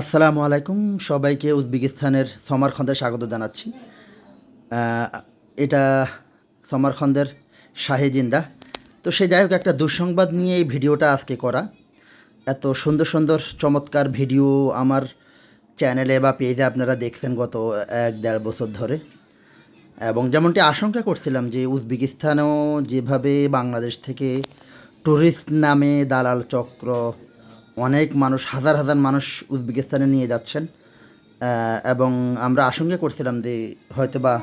আসসালামু আলাইকুম। সবাইকে উজবেকিস্তানের সমরখন্দে স্বাগত জানাচ্ছি। এটা সমরখন্দের শাহেজিন্দা তো সে যাই হোক, একটা দুঃসংবাদ নিয়ে এই ভিডিওটা আজকে করা। এত সুন্দর সুন্দর চমৎকার ভিডিও আমার চ্যানেলে বা পেজে আপনারা দেখছেন গত এক দেড় বছর ধরে। এবং যেমনটি আশঙ্কা করছিলাম যে উজবেকিস্তানেও যেভাবে বাংলাদেশ থেকে ট্যুরিস্ট নামে দালাল চক্র অনেক মানুষ, হাজার হাজার মানুষ উজবেকিস্তানে নিয়ে যাচ্ছেন। এবং আমরা আশঙ্কা করছিলাম যে হয়তোবা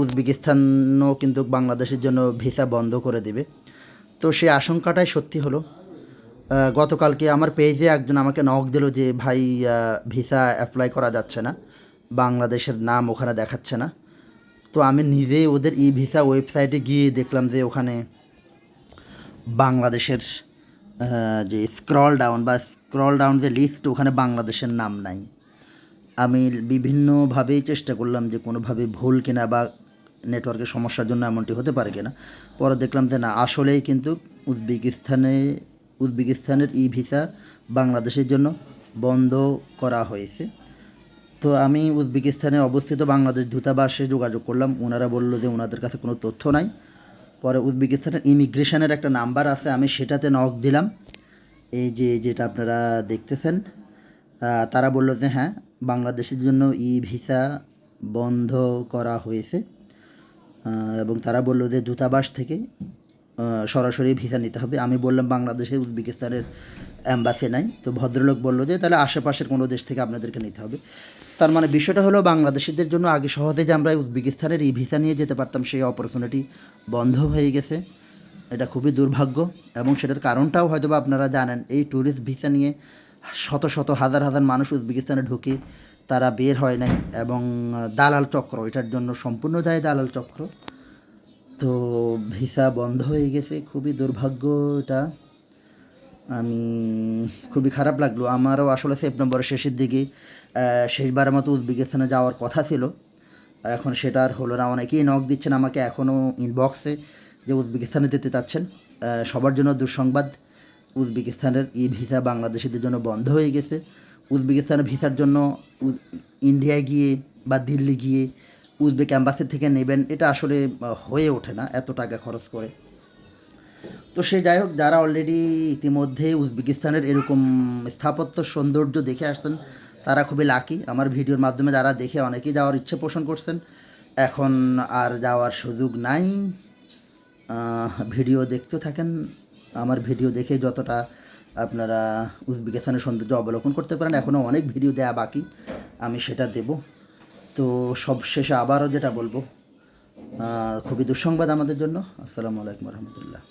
উজবেকিস্তানও কিন্তু বাংলাদেশের জন্য ভিসা বন্ধ করে দেবে। তো সেই আশঙ্কাটাই সত্যি হলো। গতকালকে আমার পেজে একজন আমাকে নক দিল যে, ভাই ভিসা অ্যাপ্লাই করা যাচ্ছে না। বাংলাদেশের নাম ওখানে দেখাচ্ছে না। তো আমি নিজে ওদের ই ভিসা ওয়েবসাইটে গিয়ে দেখলাম যে ওখানে বাংলাদেশের যে স্ক্রল ডাউন বা স্ক্রল ডাউন যে লিস্ট, ওখানে বাংলাদেশের নাম নাই। আমি বিভিন্নভাবেই চেষ্টা করলাম যে কোনোভাবে ভুল কিনা বা নেটওয়ার্কের সমস্যার জন্য এমনটি হতে পারে কিনা। পরে দেখলাম যে না, আসলেই কিন্তু উজবেকিস্তানে, উজবেকিস্তানের ই ভিসা বাংলাদেশের জন্য বন্ধ করা হয়েছে। তো আমি উজবেকিস্তানে অবস্থিত বাংলাদেশ দূতাবাসে যোগাযোগ করলাম। ওনারা বলল যে ওনাদের কাছে কোনো তথ্য নাই। পরে উজবেকিস্তানের ইমিগ্রেশনের একটা নাম্বার আছে, আমি সেটাতে নক দিলাম। এই যে যেটা আপনারা দেখতেছেন তারা বলল যে হ্যাঁ বাংলাদেশের জন্য ই ভিসা বন্ধ করা হয়েছে। এবং তারা বলল যে দূতাবাস থেকে সরাসরি ভিসা নিতে হবে। আমি বললাম বাংলাদেশে, উজবেকিস্তানের অ্যাম্বাসি নাই। তো ভদ্রলোক বলল যে তাহলে আশেপাশের কোনো দেশ থেকে আপনাদেরকে নিতে হবে। তার মানে বিষয়টা হলো বাংলাদেশিদের জন্য আগে সহজে যে আমরা উজবেকিস্তানের ই ভিসা নিয়ে যেতে পারতাম, সেই অপরচুনিটি বন্ধ হয়ে গেছে। এটা খুবই দুর্ভাগ্য এবং সেটার কারণটাও হয়তো বা আপনারা জানেন, এই ট্যুরিস্ট ভিসা নিয়ে শত শত, হাজার হাজার মানুষ উজবেকিস্তানে ঢুকে তারা বের হয় নাই এবং দালাল চক্র, এটার জন্য সম্পূর্ণ দায় দালাল চক্র। তো ভিসা বন্ধ হয়ে গেছে, খুবই দুর্ভাগ্য এটা। আমি খুবই খারাপ লাগল। আমারও আসলে সেপ্টেম্বরের শেষের দিকে শেষবারের মতো উজবেকিস্তানে যাওয়ার কথা ছিল। এখন সেটা আর হলো না, অনেকেই নখ দিচ্ছেন আমাকে এখনও ইনবক্সে যে উজবেকিস্তানে যেতে চাচ্ছেন সবার জন্য দুঃসংবাদ। উজবেকিস্তানের ই ভিসা বাংলাদেশিদের জন্য বন্ধ হয়ে গেছে। উজবেকিস্তানের ভিসার জন্য ইন্ডিয়ায় গিয়ে বা দিল্লি গিয়ে উজবেক অ্যাম্বাসি থেকে নেবেন, এটা আসলে হয়ে ওঠে না এত টাকা খরচ করে। তো সে যাই হোক, যারা অলরেডি ইতিমধ্যে উজবেকিস্তানের এরকম স্থাপত্য সৌন্দর্য দেখে আসছেন, তারা খুবই লাকি আমার ভিডিওর মাধ্যমে যারা দেখে, অনেকেই যাওয়ার ইচ্ছে পোষণ করছেন। এখন আর যাওয়ার সুযোগ নাই। ভিডিও দেখতে থাকেন, আমার ভিডিও দেখে যতটা আপনারা উজবেকিস্তানের সৌন্দর্য অবলোকন করতে পারেন এখনও অনেক ভিডিও দেয়া বাকি, আমি সেটা দেব। তো সব শেষে আবারও যেটা বলব খুবই দুঃসংবাদ আমাদের জন্য। আসসালামু আলাইকুম রহমতুল্লাহ।